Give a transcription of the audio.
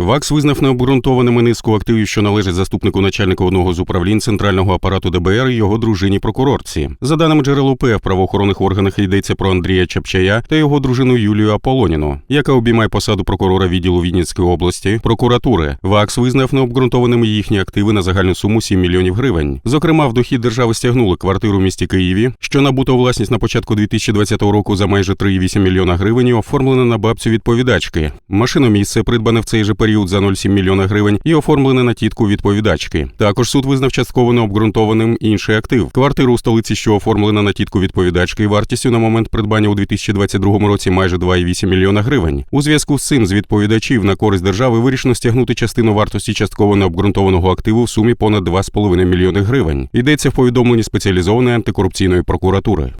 ВАКС визнав необґрунтованими низку активів, що належать заступнику начальника одного з управлінь центрального апарату ДБР і його дружині прокурорці. За даними джерел УП, в правоохоронних органах йдеться про Андрія Чапчая та його дружину Юлію Аполоніну, яка обіймає посаду прокурора відділу Вінницької області прокуратури. ВАКС визнав необґрунтованими їхні активи на загальну суму 7 мільйонів гривень. Зокрема, в дохід держави стягнули квартиру в місті Києві, що набуто власність на початку 2020 року за майже 3,8 мільйона гривень, і оформлена на бабцю відповідачки. Машиномісце придбане в цей же період за 0,7 мільйона гривень і оформлене на тітку відповідачки. Також суд визнав частково необґрунтованим інший актив. Квартиру у столиці, що оформлена на тітку відповідачки, вартістю на момент придбання у 2022 році майже 2,8 мільйона гривень. У зв'язку з цим з відповідачів на користь держави вирішено стягнути частину вартості частково необґрунтованого активу в сумі понад 2,5 мільйони гривень. Йдеться в повідомленні спеціалізованої антикорупційної прокуратури.